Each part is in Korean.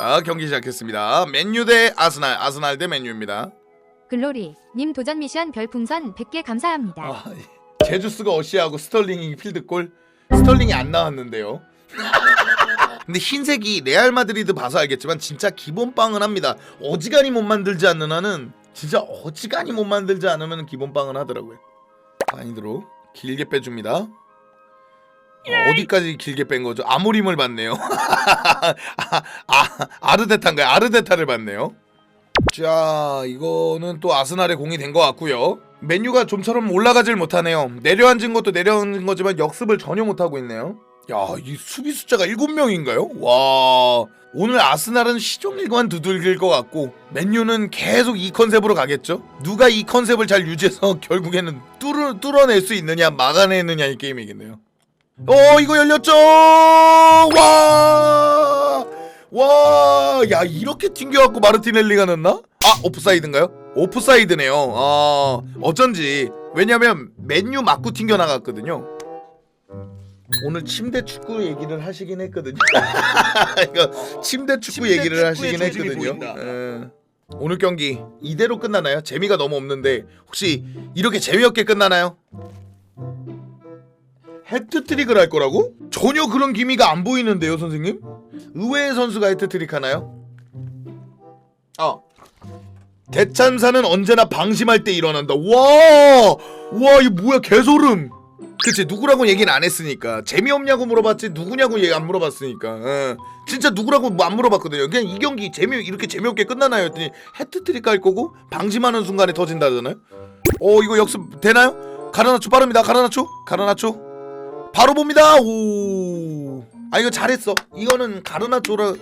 자 경기 시작했습니다. 맨유 대 아스날, 아스날 대 맨유입니다. 글로리 님 도전 미션 별풍선 100개 감사합니다. 아, 제주스가 어시하고 스털링이 필드골. 스털링이 안 나왔는데요. 근데 흰색이 레알 마드리드 봐서 알겠지만 진짜 기본빵은 합니다. 어지간히 못 만들지 않는 한은 진짜 어지간히 못 만들지 않으면 기본빵은 하더라고요. 바인드로 길게 빼줍니다. 어디까지 길게 뺀 거죠? 아모림을 받네요. 아, 아, 아르데타인가요? 아르데타를 받네요. 자, 이거는 또 아스날의 공이 된 것 같고요. 맨유가 좀처럼 올라가질 못하네요. 내려앉은 것도 내려앉은 거지만 역습을 전혀 못하고 있네요. 야, 이 수비 숫자가 7명인가요? 와. 오늘 아스날은 시종일관 두들길 것 같고 맨유는 계속 이 컨셉으로 가겠죠? 누가 이 컨셉을 잘 유지해서 결국에는 뚫어, 뚫어낼 수 있느냐 막아내느냐 이 게임이겠네요. 어 이거 열렸죠 와! 와, 야 이렇게 튕겨갖고 마르티넬리가 넣나? 아 오프사이드인가요? 오프사이드네요. 아 어쩐지 왜냐면 맨유 맞고 튕겨 나갔거든요. 오늘 침대 축구 얘기를 하시긴 했거든요. 이거 침대 축구 침대 얘기를 축구의 하시긴 조짐이 했거든요. 보인다. 예. 오늘 경기 이대로 끝나나요? 재미가 너무 없는데 혹시 이렇게 재미없게 끝나나요? 해트트릭을 할 거라고? 전혀 그런 기미가 안 보이는데요, 선생님? 의외의 선수가 해트트릭 하나요? 아. 대참사는 언제나 방심할 때 일어난다. 와! 와, 이거 뭐야, 개소름. 그치, 누구라고 얘기는 안 했으니까. 재미없냐고 물어봤지, 누구냐고 얘기 안 물어봤으니까. 어. 진짜 누구라고 뭐안 물어봤거든요. 그냥 이 경기 재미, 이렇게 재미없게 끝나나요? 했더니 해트트릭 할 거고, 방심하는 순간에 터진다잖아요? 어, 이거 역습 되나요? 가르나초 빠릅니다. 가르나초? 가르나초? 바로 봅니다. 오. 아 이거 잘했어. 이거는 가르나초라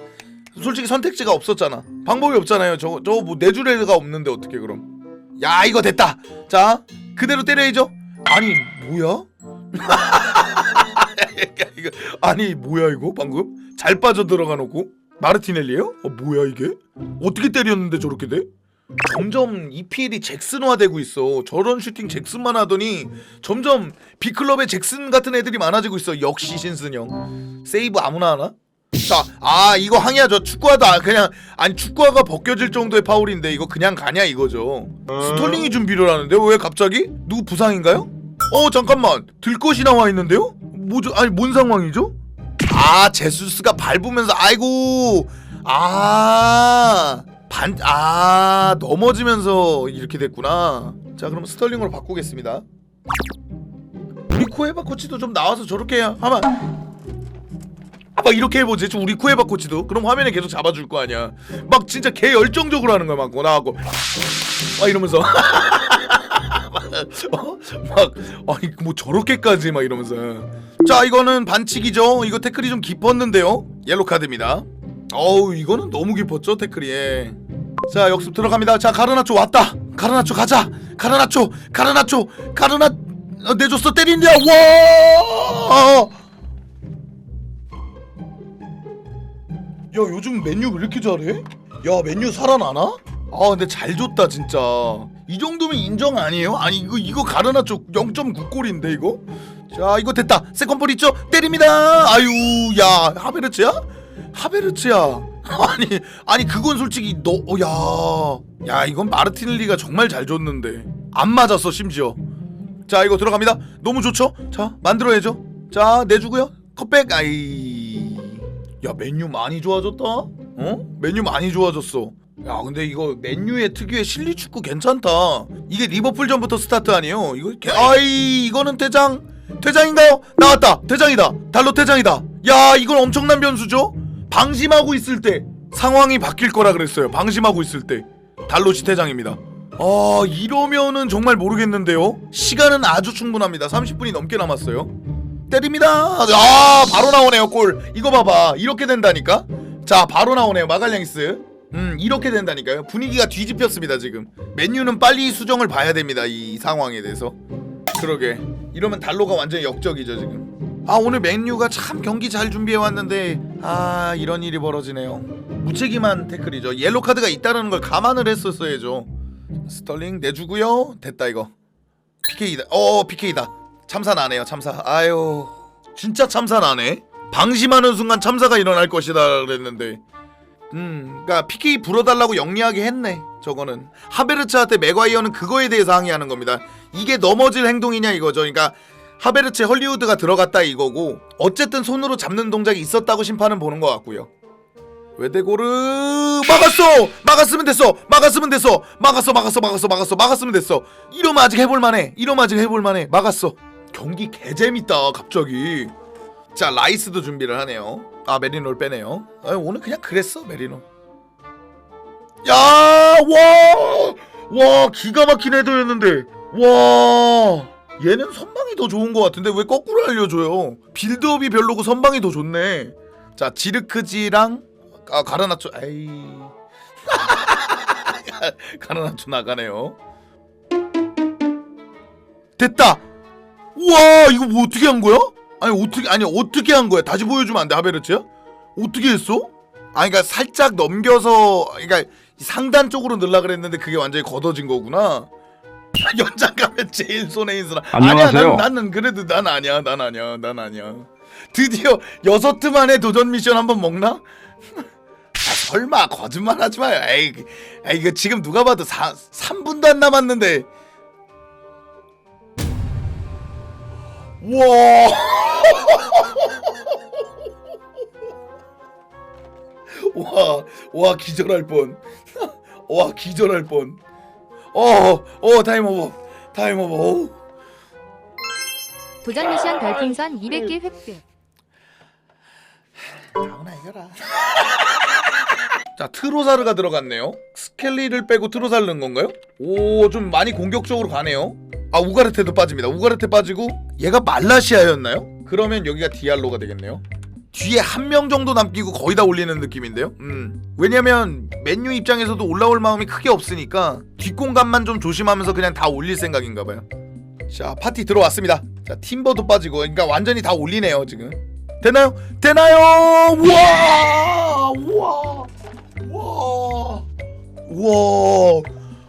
솔직히 선택지가 없었잖아. 방법이 없잖아요. 저거 저거 뭐 내주레가 없는데 어떻게 그럼? 야 이거 됐다. 자 그대로 때려야죠. 아니 뭐야? 이거 아니 뭐야 이거 방금 잘 빠져 들어가 놓고 마르티넬리예요? 어 뭐야 이게? 어떻게 때렸는데 저렇게 돼? 점점 EPL이 잭슨화되고 있어. 저런 슈팅 잭슨만 하더니 점점 B클럽의 잭슨 같은 애들이 많아지고 있어. 역시 신승영. 세이브 아무나 하나? 자, 아 이거 항의하죠. 축구하다 그냥 아니 축구화가 벗겨질 정도의 파울인데 이거 그냥 가냐 이거죠. 스톨링이 준비를 하는데 왜 갑자기? 누구 부상인가요? 어 잠깐만 들것이 나와 있는데요? 뭐죠? 아니 뭔 상황이죠? 아 제수스가 밟으면서 아이고 아. 반, 아, 넘어지면서 이렇게 됐구나. 자, 그럼 스털링으로 바꾸겠습니다. 우리 쿠에바 코치도 좀 나와서 저렇게 하면 아, 막 이렇게 해보지. 우리 쿠에바 코치도. 그럼 화면에 계속 잡아줄 거 아니야. 막 진짜 개 열정적으로 하는 거야. 막 나하고 막 이러면서 어? 막 아니 뭐 저렇게까지 막 이러면서 자 이거는 반칙이죠. 이거 태클이 좀 깊었는데요. 옐로 카드입니다. 어우 이거는 너무 깊었죠 태클이 예. 자 역습 들어갑니다 자 가르나초 왔다 가르나초 가자 가르나초 가르나초 가르나 어, 내줬어 때린다 와야 요즘 맨유 왜 이렇게 잘해? 야 맨유 살아나나? 아 근데 잘 줬다 진짜 이 정도면 인정 아니에요? 아니 이거 이거 가르나초 0.9골인데 이거? 자 이거 됐다 세컨볼 있죠? 때립니다 아유 야 하베르츠야? 하베르츠야. 아니 아니 그건 솔직히 너야야 이건 마르티넬리가 정말 잘 줬는데. 안 맞았어 심지어. 자 이거 들어갑니다. 너무 좋죠? 자 만들어야죠. 자 내주고요. 컵백. 아이. 야 메뉴 많이 좋아졌다. 어? 메뉴 많이 좋아졌어. 야 근데 이거 맨유의 특유의 실리 축구 괜찮다. 이게 리버풀 전부터 스타트 아니에요? 이거 개... 아이 이거는 퇴장. 퇴장인가요? 나왔다. 퇴장이다. 달로 퇴장이다. 야 이건 엄청난 변수죠 방심하고 있을 때 상황이 바뀔 거라 그랬어요. 방심하고 있을 때 달로시 퇴장입니다. 아 이러면은 정말 모르겠는데요. 시간은 아주 충분합니다. 30분이 넘게 남았어요. 때립니다. 아 바로 나오네요 골. 이거 봐봐 이렇게 된다니까. 자 바로 나오네요 마갈랭스. 음 이렇게 된다니까요. 분위기가 뒤집혔습니다 지금. 맨유는 빨리 수정을 봐야 됩니다 이 상황에 대해서. 그러게 이러면 달로가 완전 역적이죠 지금. 아 오늘 맨유가 참 경기 잘 준비해 왔는데 아 이런 일이 벌어지네요. 무책임한 태클이죠. 옐로 카드가 있다는 걸 감안을 했었어야죠. 스털링 내주고요. 됐다 이거. PK다. 어 PK다. 참사 나네요. 참사. 아유 진짜 참사 나네. 방심하는 순간 참사가 일어날 것이다 그랬는데 음, 그러니까 PK 불어달라고 영리하게 했네. 저거는 하베르츠한테 맥과이어는 그거에 대해서 항의하는 겁니다. 이게 넘어질 행동이냐 이거죠. 그러니까 하베르츠에 헐리우드가 들어갔다 이거고 어쨌든 손으로 잡는 동작이 있었다고 심판은 보는 것 같고요. 외대고르 막았어! 막았으면 됐어! 막았으면 됐어! 막았어 막았어 막았어 막았어 막았으면 됐어! 이러면 아직 해볼만해! 이러면 아직 해볼만해! 막았어! 경기 개재밌다 갑자기. 자 라이스도 준비를 하네요. 아 메리노를 빼네요. 아, 오늘 그냥 그랬어 메리노 야와와 기가 막힌 헤더였는데. 와 얘는 선방이 더 좋은 것 같은데 왜 거꾸로 알려줘요 빌드업이 별로고 선방이 더 좋네 자 지르크지랑 아 가르나초 에이 가르나초 나가네요 됐다 우와 이거 뭐 어떻게 한 거야? 아니 어떻게 아니 어떻게 한 거야? 다시 보여주면 안 돼 하베르츠야? 어떻게 했어? 아니 그러니까 살짝 넘겨서 그러니까 상단 쪽으로 넣으려 그랬는데 그게 완전히 걷어진 거구나. 연장 가면 제일 있으라. 아니야 안녕하세요. 난, 나는 그래도 난 아니야 난 아니야 난 아니야. 드디어 여섯 트 만에 도전 미션 한번 먹나? 아, 설마 거짓말 하지 마요. 에이, 그- 에이 이거 지금 누가 봐도 사, 3분도 안 남았는데. 와. 와, 와 기절할 뻔. 와 기절할 뻔. 어, 어 타임 오버. 타임 오버. 어우. 도전 미션 별풍선 200개 획득. 다운아 이겨라. 자 트로사르가 들어갔네요. 스켈리를 빼고 트로사를 넣은 건가요? 오 좀 많이 공격적으로 가네요. 아 우가르테도 빠집니다. 우가르테 빠지고 얘가 말라시아였나요? 그러면 여기가 디알로가 되겠네요. 뒤에 한 명 정도 남기고 거의 다 올리는 느낌인데요. 음. 왜냐면 맨유 입장에서도 올라올 마음이 크게 없으니까 뒷공간만 좀 조심하면서 그냥 다 올릴 생각인가 봐요. 자 파티 들어왔습니다. 자 팀버도 빠지고 그러니까 완전히 다 올리네요 지금. 되나요? 되나요? 우와! 우와! 우와! 우와!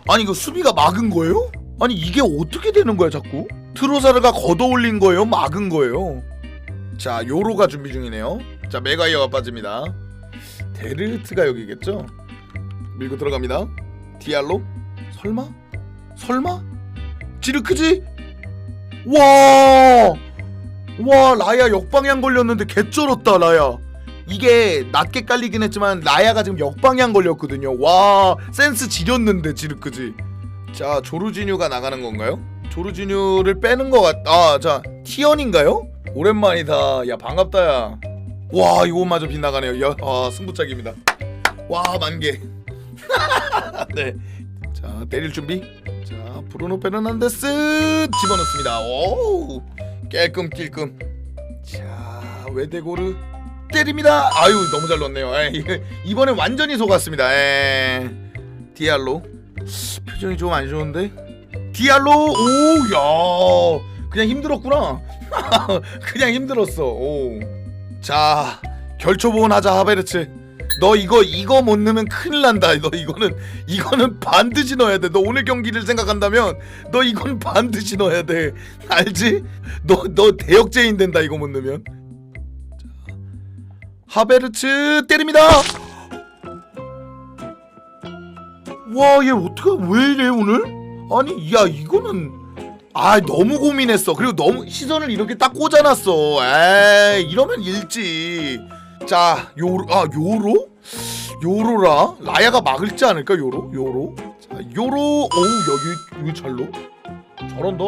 아니 이거 수비가 막은 거예요? 아니 이게 어떻게 되는 거야 자꾸? 트로사르가 걷어올린 거예요? 막은 거예요? 자 요로가 준비 중이네요. 자 메가이어가 빠집니다. 데르트가 여기겠죠? 밀고 들어갑니다. 디알로? 설마? 설마? 지르크지? 와! 와 라야 역방향 걸렸는데 개쩔었다 라야 이게 낮게 깔리긴 했지만 라야가 지금 역방향 걸렸거든요 와 센스 지렸는데 지르크지 자 조르지뉴가 나가는 건가요? 조르지뉴를 빼는 것 같... 아 자 티언인가요? 오랜만이다. 야 반갑다 야 와 이거마저 빗나가네요. 야, 아 승부차기입니다. 와 만개. 네 자 때릴 준비. 자 브루노 페르난데스 집어넣습니다. 오 깔끔 낄끔. 자 외대고르 때립니다. 아유 너무 잘 넣었네요. 에이, 이번엔 완전히 속았습니다. 에. 디알로. 표정이 좀 안 좋은데? 디알로? 오야. 그냥 힘들었구나 그냥 힘들었어. 오 자 결초보원 하자 하베르츠. 너 이거 이거 못 넣으면 큰일 난다. 너 이거는 이거는 반드시 넣어야 돼 너 오늘 경기를 생각한다면 너 이건 반드시 넣어야 돼. 알지? 너 너 대역죄인 된다 이거 못 넣으면. 자, 하베르츠 때립니다. 와 얘 어떻게 왜 이래 오늘? 아니 야 이거는 아 너무 고민했어. 그리고 너무 시선을 이렇게 딱 꽂아놨어. 에이 이러면 일지. 자 요로 아 요로? 요로라? 라야가 막을지 않을까 요로? 요로? 자 요로 어우 여기 여기 잘로? 저런다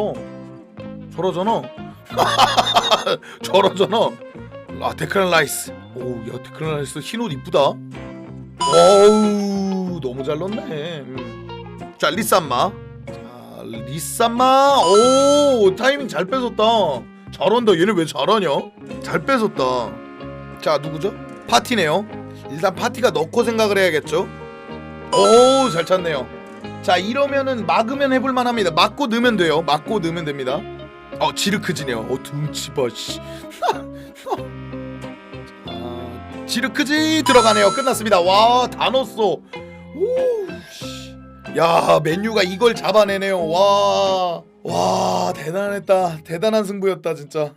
저러잖아. 저러잖아. 아 데크란 라이스. 오야 데크란 라이스 흰 옷 이쁘다. 어우 너무 잘 넣네. 음. 자 리산마. 자 리산마? 오 타이밍 잘 뺏었다. 잘한다. 얘네 왜 잘하냐? 잘 뺏었다. 자 누구죠? 파티네요. 일단 파티가 넣고 생각을 해야겠죠? 오잘 찼네요. 자 이러면은 막으면 해볼만 합니다. 막고 넣으면 돼요. 막고 넣으면 됩니다. 어 지르크지네요. 어 등치 봐씨. 자 지르크지 들어가네요. 끝났습니다. 와 다 넣었어. 오 야 맨유가 이걸 잡아내네요 와 와 대단했다 대단한 승부였다 진짜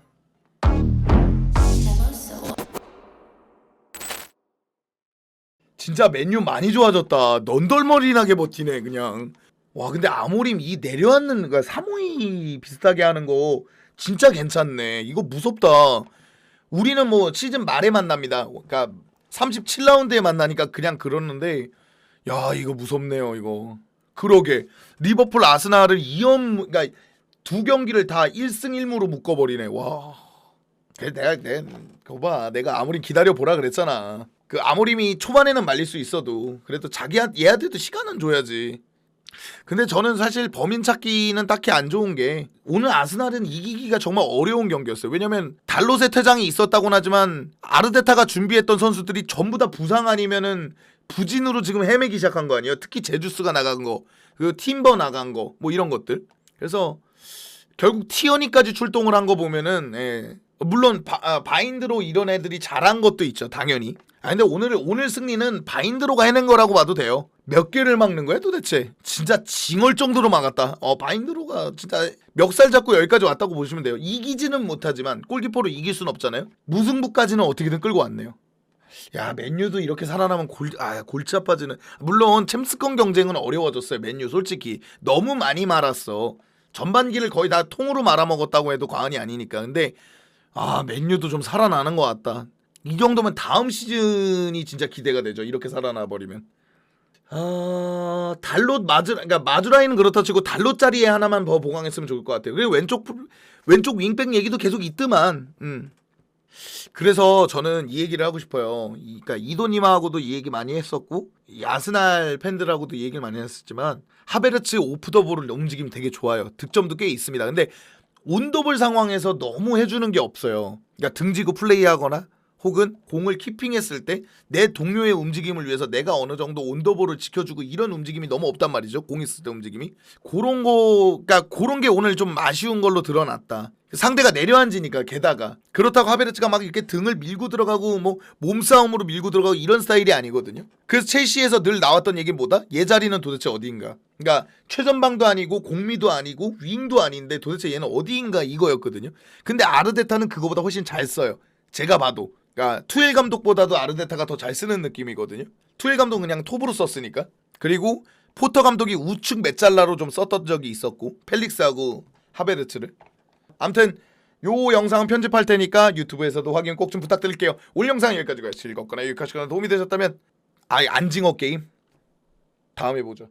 진짜 맨유 많이 좋아졌다. 넌덜머리 나게 버티네 그냥. 와 근데 아모림 이 내려앉는 그 사모이 비슷하게 하는 거 진짜 괜찮네. 이거 무섭다. 우리는 뭐 시즌 말에 만납니다. 그러니까 37라운드에 만나니까 그냥 그러는데 야 이거 무섭네요 이거. 그러게 리버풀 아스날을 2연 그러니까 두 경기를 다 1승 1무로 묶어버리네. 와. 그래, 내가 내 그거 봐 내가 아무리 기다려 보라 그랬잖아. 그 아모림이 초반에는 말릴 수 있어도 그래도 자기한 얘한테도 시간은 줘야지. 근데 저는 사실 범인 찾기는 딱히 안 좋은 게 오늘 아스날은 이기기가 정말 어려운 경기였어요. 왜냐면 달롯의 퇴장이 있었다곤 하지만 아르테타가 준비했던 선수들이 전부 다 부상 아니면은 부진으로 지금 헤매기 시작한 거 아니에요? 특히 제주스가 나간 거, 그 팀버 나간 거, 뭐 이런 것들. 그래서 결국 티어니까지 출동을 한 거 보면은 예. 물론 바, 인드로 이런 애들이 잘한 것도 있죠 당연히. 아 근데 오늘 오늘 승리는 바인드로가 해낸 거라고 봐도 돼요. 몇 개를 막는 거야 도대체? 진짜 징얼 정도로 막았다. 어 바인드로가 진짜 멱살 잡고 여기까지 왔다고 보시면 돼요. 이기지는 못하지만 골키퍼로 이길 순 없잖아요. 무승부까지는 어떻게든 끌고 왔네요. 야 맨유도 이렇게 살아나면 골, 아, 골치 아파지는. 물론 챔스권 경쟁은 어려워졌어요 맨유. 솔직히. 너무 많이 말았어. 전반기를 거의 다 통으로 말아먹었다고 해도 과언이 아니니까. 근데 아 맨유도 좀 살아나는 것 같다 이 정도면 다음 시즌이 진짜 기대가 되죠 이렇게 살아나 버리면 아 달롯 마즈 그러니까 마즈라이는 그렇다 치고 달롯 자리에 하나만 더 보강했으면 좋을 것 같아요 그리고 왼쪽 풀- 왼쪽 윙백 얘기도 계속 있더만 음. 그래서 저는 이 얘기를 하고 싶어요. 이- 그러니까 이도님하고도 이 얘기 많이 했었고 이 아스날 팬들하고도 이 얘기를 많이 했었지만 하베르츠 오프 더 볼을 움직임 되게 좋아요. 득점도 꽤 있습니다. 근데 온더볼 상황에서 너무 해주는 게 없어요. 그러니까 등지고 플레이하거나 혹은 공을 키핑했을 때 내 동료의 움직임을 위해서 내가 어느 정도 온더볼을 지켜주고 이런 움직임이 너무 없단 말이죠. 공 있을 때 움직임이 그런 거, 그러니까 그런 게 오늘 좀 아쉬운 걸로 드러났다. 상대가 내려앉으니까 게다가 그렇다고 하베르츠가 막 이렇게 등을 밀고 들어가고 뭐 몸싸움으로 밀고 들어가고 이런 스타일이 아니거든요. 그래서 첼시에서 늘 나왔던 얘기는 뭐다? 얘 자리는 도대체 어디인가? 그러니까 최전방도 아니고 공미도 아니고 윙도 아닌데 도대체 얘는 어디인가 이거였거든요. 근데 아르데타는 그거보다 훨씬 잘 써요. 제가 봐도. 그러니까 투엘 감독보다도 아르데타가 더 잘 쓰는 느낌이거든요. 투엘 감독은 그냥 톱으로 썼으니까. 그리고 포터 감독이 우측 메잘라로 좀 썼던 적이 있었고 펠릭스하고 하베르츠를. 암튼 요 영상은 편집할 테니까 유튜브에서도 확인 꼭 좀 부탁드릴게요. 오늘 영상 여기까지고요. 즐겁거나 유익하시거나 도움이 되셨다면 아이 안징어 게임 다음에 보죠.